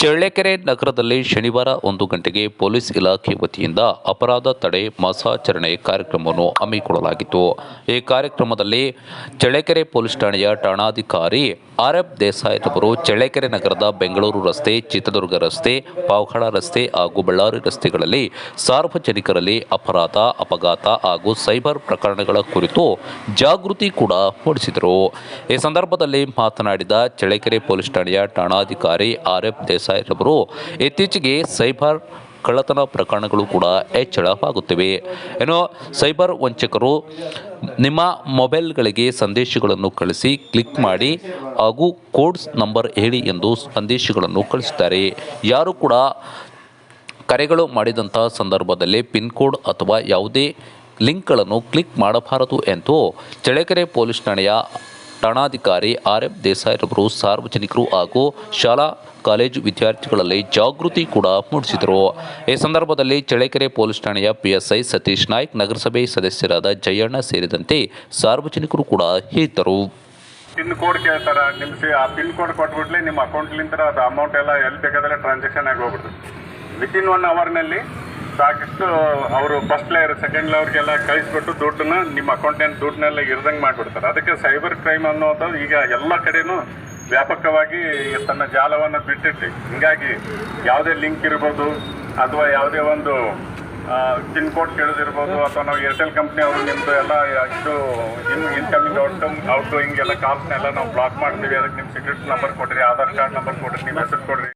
ಚಳ್ಳಕೆರೆ ನಗರದಲ್ಲಿ ಶನಿವಾರ ಒಂದು ಗಂಟೆಗೆ ಪೊಲೀಸ್ ಇಲಾಖೆ ವತಿಯಿಂದ ಅಪರಾಧ ತಡೆ ಮಾಸಾಚರಣೆ ಕಾರ್ಯಕ್ರಮವನ್ನು ಹಮ್ಮಿಕೊಳ್ಳಲಾಗಿತ್ತು. ಈ ಕಾರ್ಯಕ್ರಮದಲ್ಲಿ ಚಳ್ಳಕೆರೆ ಪೊಲೀಸ್ ಠಾಣೆಯ ಠಾಣಾಧಿಕಾರಿ ಆರ್ ಎಫ್ ದೇಸಾಯಿ ರವರು, ಚಳ್ಳಕೆರೆ ನಗರದ ಬೆಂಗಳೂರು ರಸ್ತೆ, ಚಿತ್ರದುರ್ಗ ರಸ್ತೆ, ಪಾವಗಡ ರಸ್ತೆ ಹಾಗೂ ಬಳ್ಳಾರಿ ರಸ್ತೆಗಳಲ್ಲಿ ಸಾರ್ವಜನಿಕರಲ್ಲಿ ಅಪರಾಧ, ಅಪಘಾತ ಹಾಗೂ ಸೈಬರ್ ಪ್ರಕರಣಗಳ ಕುರಿತು ಜಾಗೃತಿ ಕೂಡ ಮೂಡಿಸಿದರು. ಈ ಸಂದರ್ಭದಲ್ಲಿ ಮಾತನಾಡಿದ ಚಳ್ಳಕೆರೆ ಪೊಲೀಸ್ ಠಾಣೆಯ ಠಾಣಾಧಿಕಾರಿ ಆರ್ ಎಫ್ ದೇಸಾಯಿ ರವರು ಇತ್ತೀಚೆಗೆ ಸೈಬರ್ ಕಳ್ಳತನ ಪ್ರಕರಣಗಳು ಕೂಡ ಹೆಚ್ಚಳವಾಗುತ್ತಿವೆ. ಏನೋ ಸೈಬರ್ ವಂಚಕರು ನಿಮ್ಮ ಮೊಬೈಲ್ಗಳಿಗೆ ಸಂದೇಶಗಳನ್ನು ಕಳಿಸಿ, ಕ್ಲಿಕ್ ಮಾಡಿ, ಹಾಗೂ ಕೋಡ್ಸ್ ನಂಬರ್ ಹೇಳಿ ಎಂದು ಸಂದೇಶಗಳನ್ನು ಕಳಿಸುತ್ತಾರೆ. ಯಾರು ಕೂಡ ಕರೆಗಳು ಮಾಡಿದಂಥ ಸಂದರ್ಭದಲ್ಲಿ ಪಿನ್ ಕೋಡ್ ಅಥವಾ ಯಾವುದೇ ಲಿಂಕ್ಗಳನ್ನು ಕ್ಲಿಕ್ ಮಾಡಬಾರದು ಎಂದು ಚಳ್ಳಕೆರೆ ಪೊಲೀಸ್ ಠಾಣೆಯ ಠಾಣಾಧಿಕಾರಿ ಆರ್ ಎಫ್ ದೇಸಾಯಿರವರು ಸಾರ್ವಜನಿಕರು ಹಾಗೂ ಶಾಲಾ, ಕಾಲೇಜು ವಿದ್ಯಾರ್ಥಿಗಳಲ್ಲಿ ಜಾಗೃತಿ ಕೂಡ ಮೂಡಿಸಿದರು. ಈ ಸಂದರ್ಭದಲ್ಲಿ ಚಳ್ಳಕೆರೆ ಪೊಲೀಸ್ ಠಾಣೆಯ ಪಿಎಸ್ಐ ಸತೀಶ್ ನಾಯ್ಕ್, ನಗರಸಭೆ ಸದಸ್ಯರಾದ ಜಯಣ್ಣ ಸೇರಿದಂತೆ ಸಾರ್ವಜನಿಕರು ಕೂಡ ಇದ್ದರು. ಪಿನ್ ಕೋಡ್ ಕೇಳ್ತಾರ? ನಿಮ್ಮ ಸಿ, ಆ ಪಿನ್ ಕೋಡ್ ಕೊಟ್ಬಿಟ್ಲೆ ನಿಮ್ಮ ಅಕೌಂಟ್ಲಿಂತ ಅದು ಅಮೌಂಟ್ ಎಲ್ಲ ಎಲ್ಲಿ ಬೇಕಾದ್ರೆ ಟ್ರಾನ್ಸಾಕ್ಷನ್ ಆಗಿ ಹೋಗ್ಬಿಡ್ತದೆ. ವಿತಿನ್ ಒನ್ ಅವರ್ನಲ್ಲಿ ಸಾಕಷ್ಟು ಅವರು ಫಸ್ಟ್ ಲೇಯರ್ ಸೆಕೆಂಡ್ ಲೇಯರ್ಗೆಲ್ಲ ಕಳಿಸ್ಬಿಟ್ಟು ದುಡ್ಡನ್ನ ನಿಮ್ಮ ಅಕೌಂಟಿನ ದುಡ್ಡನ್ನೆಲ್ಲ ಇರ್ದಂಗೆ ಮಾಡಿಬಿಡ್ತಾರೆ. ಅದಕ್ಕೆ ಸೈಬರ್ ಕ್ರೈಮ್ ಅನ್ನೋದು ಈಗ ಎಲ್ಲ ಕಡೆನೂ ವ್ಯಾಪಕವಾಗಿ ತನ್ನ ಜಾಲವನ್ನು ಬಿಟ್ಟಿಟ್ಟು ಹಿಂಗಾಗಿ ಯಾವುದೇ ಲಿಂಕ್ ಇರ್ಬೋದು ಅಥವಾ ಯಾವುದೇ ಒಂದು ಪಿನ್ ಕೋಡ್ ಕೇಳಿದಿರ್ಬೋದು ಅಥವಾ ನಾವು ಏರ್ಟೆಲ್ ಕಂಪ್ನಿ ಅವರು ನಿಮ್ಮದು ಎಲ್ಲ ಇದು in incoming out out going ಎಲ್ಲ ಕಾಲ್ಸ್ನೆಲ್ಲ ನಾವು ಬ್ಲಾಕ್ ಮಾಡ್ತೀವಿ. ಅದಕ್ಕೆ ನಿಮ್ಮ ಸೀಕ್ರೆಟ್ ನಂಬರ್ ಕೊಡ್ರಿ, ಆಧಾರ್ ಕಾರ್ಡ್ ನಂಬರ್ ಕೊಡ್ರಿ ನಿಮ್ಮ ಹೆಸರು ಕೊಡ್ರಿ.